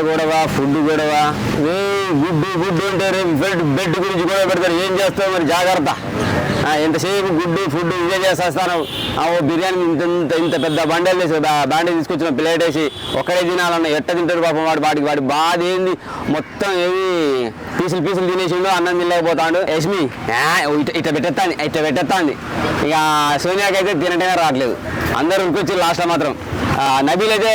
గొడవ ఫుడ్ గొడవ. ఏ గుడ్డు గుడ్డు అంటే రేపు బెడ్ బెడ్ గురించి గొడవ పెడతారు. ఏం చేస్తావు మరి? జాగ్రత్త. ఎంతసేపు గుడ్డు ఫుడ్ ఇవే చేసేస్తాను. ఆ ఓ బిర్యానీ ఇంత ఇంత ఇంత పెద్ద బండలు వేసి బా- బాండీ తీసుకొచ్చిన ప్లేట్ వేసి ఒక్కడే తినాలన్న ఎట్ట తింటాడు పాపం వాడు? వాడికి వాడి బాధ ఏంది? మొత్తం ఏవి పీసులు పీసులు తినేసిండు అన్నం తినలేకపోతాడు. యశ్మి ఆ, ఇట్ట పెట్టేస్తాంది ఇట్ట పెట్టేస్తాంది ఇక సోనియాకి అయితే తినటమే రావట్లేదు. అందరూ ఉరికొచ్చి లాస్ట్లో మాత్రం. నబీల్ అయితే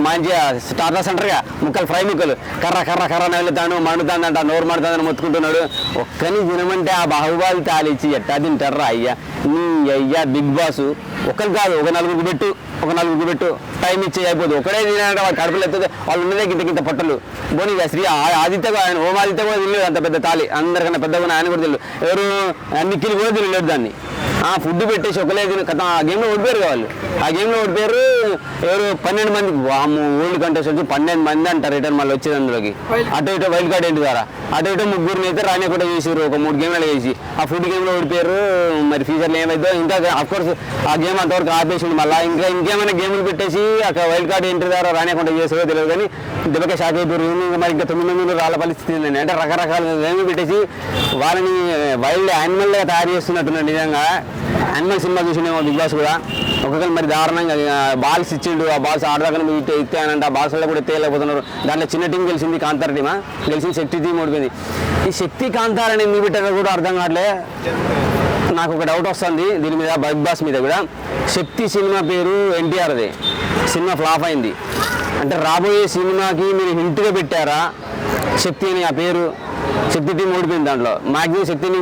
మంచిగా టాటా సెంటర్గా ముక్కలు ఫ్రై ముక్కలు. కర్ర కర్ర కర్ర నవ్వుతాను మండుతానంట నోరు మండుతానని మొత్తుకుంటున్నాడు. ఒక్కని తినమంటే ఆ బాహుబాలి తాలిచ్చి ఎట్టా తింటారా అయ్యా? నీ అయ్యా బిగ్ బాస్. ఒకరు కాదు ఒక నలుగురికి పెట్టు ఒక నలుగురికి పెట్టు. టైం ఇచ్చి అయిపోతుంది ఒకడే తినాలంటే వాడు కడుపులు ఎత్తుంది వాళ్ళు ఉన్నదే గింత గింత పొట్టలు. పోనీ శ్రీ ఆ- ఆదిత్య ఆయన ఓం ఆదిత్య కూడా తినలేదు అంత పెద్ద తాలి అందరికన్నా పెద్దగా ఆయన కూడా తెలియదు ఎవరు? నిఖిల్ కూడా తినలేడు దాన్ని. ఆ ఫుడ్ పెట్టేసి ఒకలే తిని కథ ఆ గేమ్లో ఓడిపోయారు వాళ్ళు. ఆ గేమ్లో ఓడిపోయారు ఎవరు? పన్నెండు మంది. ఓల్డ్ కంటెస్ట్ పన్నెండు మంది అంటారు రిటర్న్ మళ్ళీ వచ్చేది అందులోకి. అటు ఇటు వైల్డ్ కార్డ్ ఏంటి ద్వారా? అటు ఇటు ముగ్గురిని అయితే రాని కూడా చేసారు ఒక మూడు గేమ్లు చేసి ఆ ఫుడ్ గేమ్లో ఓడిపోయారు మరి ఫ్యూచర్లో ఏమైందో ఇంకా అఫ్ కోర్స్ ఆ గేమ్ అంతవరకు ఆపేసింది మళ్ళీ. ఇంకా ఇంకేమైనా గేమ్లు పెట్టేసి అక్కడ వైల్డ్ కార్డ్ ఎంట్రీ ద్వారా రానియకుండా చేసేదో తెలియదు కానీ దెబ్బకి షాక్ అయిపోయారు. మరి ఇంకా తొమ్మిది మంది రాళ్ళ పరిస్థితి ఏంటంటే అంటే రకరకాల గేమ్లు పెట్టేసి వాళ్ళని వైల్డ్ యానిమల్గా తయారు చేస్తున్నట్టున్నారు నిజంగా. యానిమల్ సినిమా చూసినేమో బిగ్ బాస్ కూడా. ఒక్కొక్కరు మరి దారుణంగా బాల్స్ ఇచ్చిండు ఆ బాల్స్ ఆడదాకా ఇట్టే ఇస్తానంటే ఆ బాల్స్లో కూడా ఎత్తేయలేకపోతున్నారు దాంట్లో చిన్న టీం గెలిచింది కాంతార టీమా? గెలిచిన శక్తి టీం ఓడిపోయింది. ఈ శక్తి కాంతారని ఎందుకు పెట్టారో కూడా అర్థం కావట్లే. నాకు ఒక డౌట్ వస్తుంది దీని మీద బిగ్ బాస్ మీద కూడా. శక్తి సినిమా పేరు ఎన్టీఆర్ది. సినిమా ఫ్లాప్ అయింది. అంటే రాబోయే సినిమాకి మీరు హింట్గా పెట్టారా? శక్తి అని ఆ పేరు. శక్తి టీం ఓడిపోయింది దాంట్లో. మాక్సిమం శక్తిని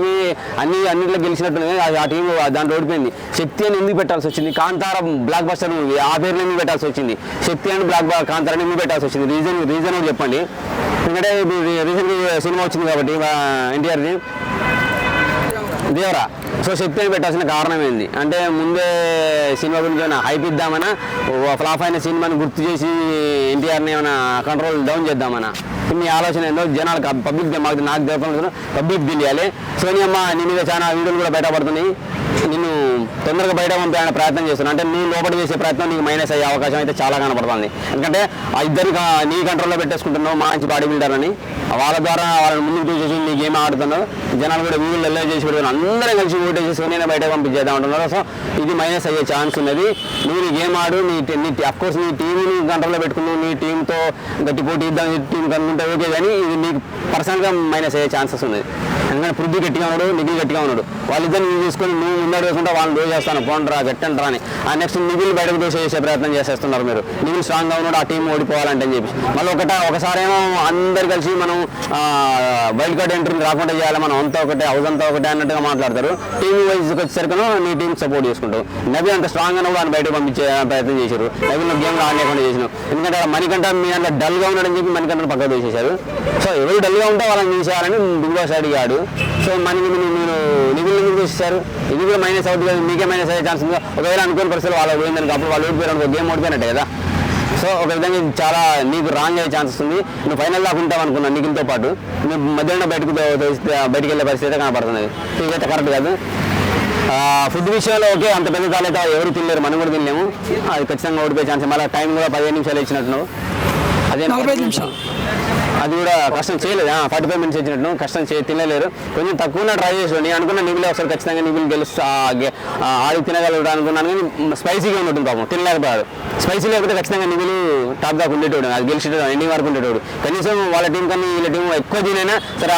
అన్ని అన్నింటిలో గెలిచినట్టు ఆ టీం దాంట్లో ఓడిపోయింది. శక్తి అని ఎందుకు పెట్టాల్సి వచ్చింది? కాంతార బ్లాక్ బస్టర్ మూవీ ఆ పేరు ఎందుకు పెట్టాల్సి వచ్చింది? శక్తి అని బ్లాక్ కాంతార ఎందుకు పెట్టాల్సి వచ్చింది? రీజన్ రీజన్ చెప్పండి. ఎందుకంటే రీసెంట్గా సినిమా వచ్చింది కాబట్టి ఎన్టీఆర్ది. దేవరా సో శక్తి అని పెట్టాల్సిన కారణం ఏంది? అంటే ముందే సినిమా గురించి ఏమైనా హైప్ ఇద్దామనా? ఫ్లాప్ అయిన సినిమాని గుర్తు చేసి ఎన్టీఆర్ని ఏమైనా కంట్రోల్ డౌన్ చేద్దామనా? మీ ఆలోచన ఏందో జనాలకు పబ్లిక్ మాకు నాకు తెలియదు పబ్లిక్ తెలియాలి సోనియమ్మ నీ మీద చాలా వీడియోలు కూడా బయటపడుతున్నాయి. నిన్ను తొందరగా బయట పంపించాలని ప్రయత్నం చేస్తున్నాను అంటే నువ్వు లోపల చేసే ప్రయత్నం నీకు మైనస్ అయ్యే అవకాశం అయితే చాలా కనపడుతుంది. ఎందుకంటే ఆ ఇద్దరు నీ కంట్రోల్లో పెట్టేసుకుంటున్నావు మంచి బాడీ బిల్డర్ అని. వాళ్ళ ద్వారా వాళ్ళని ముందుకు తీసేసి నీ గేమ్ ఆడుతున్నావు? జనాలు కూడా వీళ్ళు ఎల్లో చేసి పెడుతున్నారు అందరం కలిసి ఓటేసి నేను బయట పంపించేద్దాం అంటున్నారు. సో ఇది మైనస్ అయ్యే ఛాన్స్ ఉన్నది. నువ్వు నీ గేమ్ ఆడు నీ నీ అఫ్కోర్స్ నీ టీంని కంట్రోల్లో పెట్టుకున్నావు నీ టీంతో గట్టి పోటీ ఇద్దాం టీం కనుకుంటే ఓకే కానీ ఇది నీకు పర్సనల్గా మైనస్ అయ్యే ఛాన్సెస్ ఉన్నది. ఎందుకంటే పృథ్వీ గట్టిగా ఉన్నాడు నిఖిల్ గట్టిగా ఉన్నాడు. వాళ్ళిద్దరిని యూజ్ చేసుకొని నువ్వు ముందడు వేసుకుంటే వాళ్ళని రోజు చేస్తాను పోండ్రా గట్టండి అని. ఆ నెక్స్ట్ నిఖిల్ బయటకు దోష చేసే ప్రయత్నం చేసేస్తున్నారు మీరు. నిఖిల్ స్ట్రాంగ్గా ఉన్నాడు ఆ టీం ఓడిపోవాలంటే అని చెప్పి మళ్ళీ ఒకట ఒకసారేమో అందరు కలిసి మనం వైల్డ్ కార్డ్ ఎంట్రీ రాకుండా చేయాలి మనం అంతా ఒకటే హౌస్ అంతా ఒకటే అన్నట్టుగా మాట్లాడతారు. టీం వైజ్ వచ్చేసరికి నీ టీం సపోర్ట్ చేసుకుంటావు నబీ అంత స్ట్రాంగ్ అని కూడా బయటకు పంపించే ప్రయత్నం చేశారు. నబీ గేమ్ ఆడలేకుండా చేసినావు ఎందుకంటే మణికంట మీ అంత డల్గా ఉన్నాడని చెప్పి మణికంటను పక్కకు తీసేశారు. సో ఎవరు డల్గా ఉంటే వాళ్ళని తీసేయాలని బిగ్ బాస్ అడిగాడు సో మనకి మీరు మీరు నిధులు ఎందుకు తీసేశారు ఇది కూడా మైనస్ అవుతుంది కదా మీకే మైనస్ అయ్యే ఛాన్స్ ఉంది? ఒకవేళ అనుకోని పరిస్థితులు వాళ్ళు పోయిందని అప్పుడు వాళ్ళు ఓడిపోయారు గేమ్ ఓడిపోయినట్టే కదా. సో ఒక విధంగా ఇది చాలా నీకు రాంగ్ అయ్యే ఛాన్సెస్ ఉంది. నువ్వు ఫైనల్ దాకా ఉంటావు అనుకున్నాను నిఖిల్తో పాటు. నువ్వు మధ్యాహ్నం బయటకు తో- బయటికి వెళ్ళే పరిస్థితి అయితే కనపడుతున్నది ఇదైతే కరెక్ట్ కాదు. ఫుడ్ విషయంలో ఓకే అంత పెద్ద తాలైతే ఎవరు తినలేరు మనం కూడా తినలేము. అది ఖచ్చితంగా ఓడిపోయే ఛాన్స్ మళ్ళీ టైం కూడా పదిహేను నిమిషాలు ఇచ్చినట్టు అదే నలభై నిమిషాలు. అది కూడా కష్టం చేయలేదు. ఫార్టీ ఫైవ్ మినిట్స్ ఇచ్చినట్టు. కష్టం చేయ తినలేరు. కొంచెం తక్కువ ట్రై చేసాను నేను అనుకున్న నిపులే ఒకసారి ఖచ్చితంగా నిపులు గెలుస్తా ఆడి తినగలడు అనుకున్నాను కానీ స్పైసీగా ఉన్నట్టు పాపం. తినలేకపోయాడు స్పైసీ లేకపోతే ఖచ్చితంగా నిపులు టాప్ దాకా ఉండేటోడు. అది గెలిచేటోడు ఎండింగ్ వరకు ఉండేటోడు. కనీసం వాళ్ళ టీం కన్నా వీళ్ళ టీం ఎక్కువ తినైనా సరే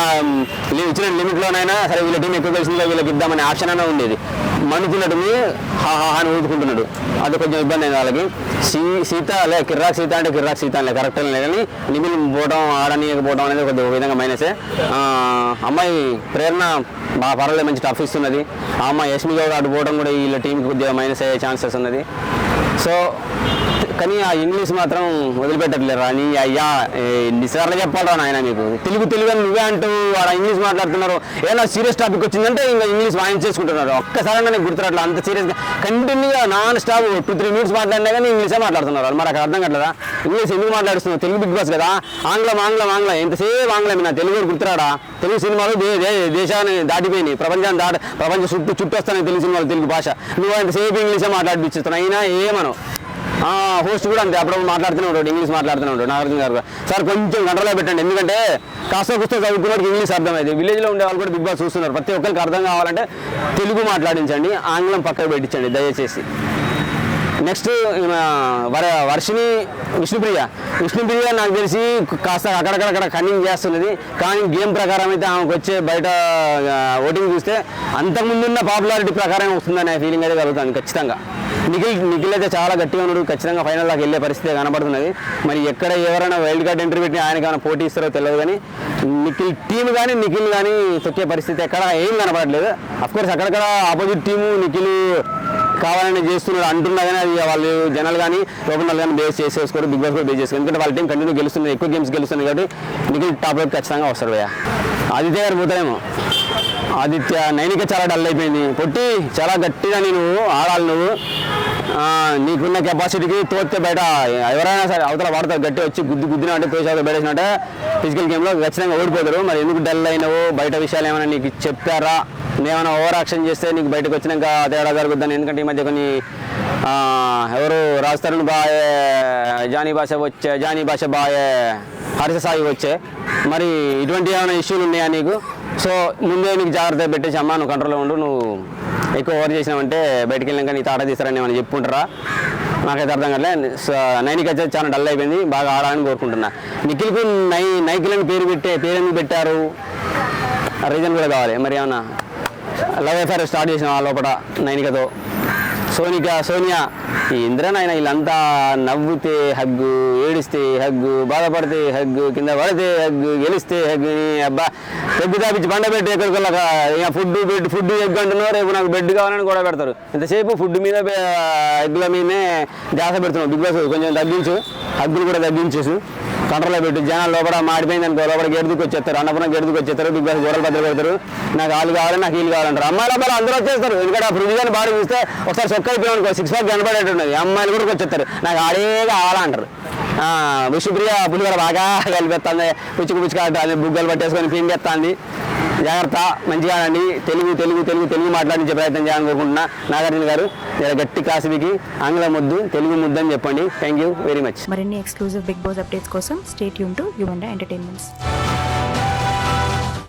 ఇచ్చిన లిమిట్లోనైనా సరే వీళ్ళ టీం ఎక్కువ గెలిచిందో వీళ్ళకి ఇద్దామనే ఆప్షన్ అయినా ఉండేది. మను మీ హా హా అని ఊదుకుంటున్నాడు అది కొంచెం ఇబ్బంది అయింది వాళ్ళకి. సీ సీత లే కిర్రాక్ సీత అంటే కిర్రాక్ సీత అని కరెక్ట్ అని కానీ నిమిలి పోవడం ఆడనీయకపోవడం అనేది కొద్దిగా ఒక విధంగా మైనసే అమ్మాయి ప్రేరణ బాగా పర్వాలేదు మంచి టఫ్ ఇస్తున్నది ఆ అమ్మాయి యశ్మి గౌడ్ అటు పోవడం కూడా వీళ్ళ టీంకి కొద్దిగా మైనస్ అయ్యే ఛాన్సెస్ ఉన్నది. సో కానీ ఆ ఇంగ్లీష్ మాత్రం వదిలిపెట్టట్లేరా నీ అయ్యా ఏ, ఎన్నిసార్లు చెప్పాలరా నాయన మీకు తెలుగు తెలుగు అని నువ్వే అంటూ వాడు ఇంగ్లీష్ మాట్లాడుతున్నారు. ఏదైనా సీరియస్ టాపిక్ వచ్చిందంటే ఇంకా ఇంగ్లీష్ వాయించేసుకుంటున్నారు. ఒక్కసారి నాకు గుర్తురాట్లా అంత సీరియస్గా. కంటిన్యూగా non stop two three minutes మాట్లాడినా కానీ ఇంగ్లీషే మాట్లాడుతున్నారు. మరి అక్కడ అర్థం కట్టలేదా ఇంగ్లీష్ ఎందుకు మాట్లాడుతున్నావు? తెలుగు బిగ్ బాస్ కదా. ఆంగ్లం ఆంగ్లం ఆంగ్లం. ఎంతసేపు ఆంగ్లం నా తెలుగు గుర్తురాడా? తెలుగు సినిమాలు దేశాన్ని దాటిపోయినాయి. ప్రపంచాన్ని దాటి ప్రపంచం చుట్టూ చుట్టూ వస్తాయి తెలుగు సినిమాలు తెలుగు భాష. నువ్వు ఎంతసేపు ఇంగ్లీషే మాట్లాడిపిస్తున్నావు? అయినా ఏమను హోస్ట్ కూడా అంతే. అప్పుడు మాట్లాడుతూనే ఉంటాడు. ఇంగ్లీష్ మాట్లాడుతూనే ఉంటాడు. నాగార్జున గారు సార్ కొంచెం కంట్రోల్లో పెట్టండి. ఎందుకంటే కాస్త కుస్త చదువుకున్నవాడికి ఇంగ్లీష్ అర్థమైంది విలేజ్లో ఉండే వాళ్ళు కూడా బిగ్ బాస్ చూస్తున్నారు. ప్రతి ఒక్కరికి అర్థం కావాలంటే తెలుగు మాట్లాడించండి. ఆంగ్లం పక్కకు పెట్టించండి దయచేసి. నెక్స్ట్ వర వర్షిని విష్ణుప్రియ. విష్ణుప్రియ నాకు తెలిసి కాస్త అక్కడక్కడక్కడ కన్నింగ్ చేస్తున్నది. కానీ గేమ్ ప్రకారం అయితే ఆమెకు వచ్చే బయట ఓటింగ్ చూస్తే అంతకుముందున్న పాపులారిటీ ప్రకారం వస్తుందనే ఫీలింగ్ అయితే కలుగుతుంది ఖచ్చితంగా. నిఖిల్ నిఖిల్ అయితే చాలా గట్టిగా ఉన్నాడు. ఖచ్చితంగా ఫైనల్ దాకా వెళ్ళే పరిస్థితి కనబడుతున్నది. మరి ఎక్కడ ఎవరైనా వైల్డ్ కార్డ్ ఎంట్రీ పెట్టి ఆయన ఏమైనా పోటీ ఇస్తారో తెలియదు కానీ నిఖిల్ టీం కానీ నిఖిల్ కానీ తొక్కే పరిస్థితి ఎక్కడ ఏం కనపడట్లేదు అఫ్కోర్స్ అక్కడక్కడ ఆపోజిట్ టీము నిఖిల్ కావాలని చేస్తున్నారు అంటున్నా కానీ అది వాళ్ళు జనాలు కానీ లోపల కానీ బేస్ చేసేసుకోరు బిగ్ బాస్ కూడా బేస్ చేసుకోరు. ఎందుకంటే వాళ్ళ టీం కంటిన్యూ గెలుస్తుంది ఎక్కువ గేమ్స్ గెలుస్తుంది కాబట్టి నిఖిల్ టాప్లోకి ఖచ్చితంగా వస్తారు భయ్య. ఆదిత్య గారు పోతారేమో? ఆదిత్య నైనిక చాలా డల్ అయిపోయింది. పొట్టి చాలా గట్టిగా నేను ఆడాలి నువ్వు. నీకున్న కెపాసిటీకి తోస్తే బయట ఎవరైనా సరే అవతల వాడతారు గట్టి వచ్చి గుద్దు గుద్దిన అంటే తోసి అవతల బయటేసినట్టే ఫిజికల్ గేమ్లో ఖచ్చితంగా ఓడిపోతారు. మరి ఎందుకు డల్ అయినావు? బయట విషయాలు ఏమైనా నీకు చెప్పారా? నేమైనా ఓవర్ యాక్షన్ చేస్తే నీకు బయటకు వచ్చినాక తేడా జరుగుద్దని ఎందుకంటే ఈ మధ్య కొన్ని ఎవరు రాజ్ బాయే జానీ భాష వచ్చే జానీ భాష బాయే హర్ష సాయి వచ్చే. మరి ఇటువంటి ఏమైనా ఇష్యూలు ఉన్నాయా నీకు? సో ముందే నీకు జాగ్రత్త పెట్టేసి అమ్మా నువ్వు కంట్రోల్లో ఉండు నువ్వు ఎక్కువ ఓవర్ చేసినావంటే బయటికి వెళ్ళాక నీ తాట తీస్తారని ఏమైనా చెప్పుకుంటారా? నాకైతే అర్థం కాలే. సో నైన్కి వచ్చేది చాలా డల్ అయిపోయింది బాగా ఆడాలని కోరుకుంటున్నా. నిఖిల్కు నై నైకిల్ అని పేరు పెట్టే పేరు ఎందుకు పెట్టారు? రీజన్ కూడా కావాలి. మరి ఏమన్నా లవ్ ఎఫ్ఐఆర్ స్టార్ట్ చేసిన ఆ లోపల నైనికతో. సోనిక సోనియా. ఈ ఇంద్రనాయన వీళ్ళంతా నవ్వుతే హగ్గు ఏడిస్తే హగ్గు బాధపడితే హగ్గు కింద పడితే హగ్గు గెలిస్తే హగ్గు అబ్బా. పెగ్గు తాపించి బండ పెట్టి ఎక్కడికి ఇక ఫుడ్ బెడ్ ఫుడ్ ఎగ్గు అంటున్నారు రేపు నాకు బెడ్ కావాలని కూడా పెడతారు. ఇంతసేపు ఫుడ్ మీద బె- ఎగ్గుల మీదనే ధ్యాస పెడుతున్నావు బిగ్ బాస్ కొంచెం తగ్గించు. హగ్గులు కూడా తగ్గించేసు. కంట్రోల్లో పెట్టి. జనాలు లోపల మాడిపోయింది అనుకో లోపల గెడుదుకు వచ్చేస్తారు అన్నపురం గెడుదుకు వచ్చేస్తారు బిగ్ బాస్ జోరలు బద్దలు పెడతారు. నాకు వాళ్ళు కావాలి నాకు వీళ్ళు కావాలంటారు అమ్మాయిల అబ్బాయిలు అందరూ వచ్చేస్తారు. ఎందుకంటే ఆ అని బాడీ చూస్తే ఒకసారి సొక్క అయిపోయాం అనుకో సిక్స్ ప్యాక్ కనబడేట్టున్నది అమ్మాయిలు కూడా వచ్చేస్తారు. నాకు ఆడే కావాలంటారు విషుప్రియ విష్ణుప్రియ పులిగడ బాగా కలిపేస్తుంది పుచ్చుకు పుచ్చుకాట అది బుగ్గలు పట్టేసుకొని పిండేస్తుంది జాగ్రత్త మంచిగా అండి తెలుగు తెలుగు తెలుగు తెలుగు మాట్లాడించే ప్రయత్నం చేయాలని కోరుకుంటున్నా. నాగార్జున గారు గట్టి కాసివికి ఆంగ్ల ముద్దు తెలుగు ముద్దు అని చెప్పండి. థ్యాంక్ యూ వెరీ మచ్ మరిన్ని ఎక్స్క్లూజివ్ బిగ్ బాస్ అప్డేట్స్ కోసం stay Yoon to to entertainments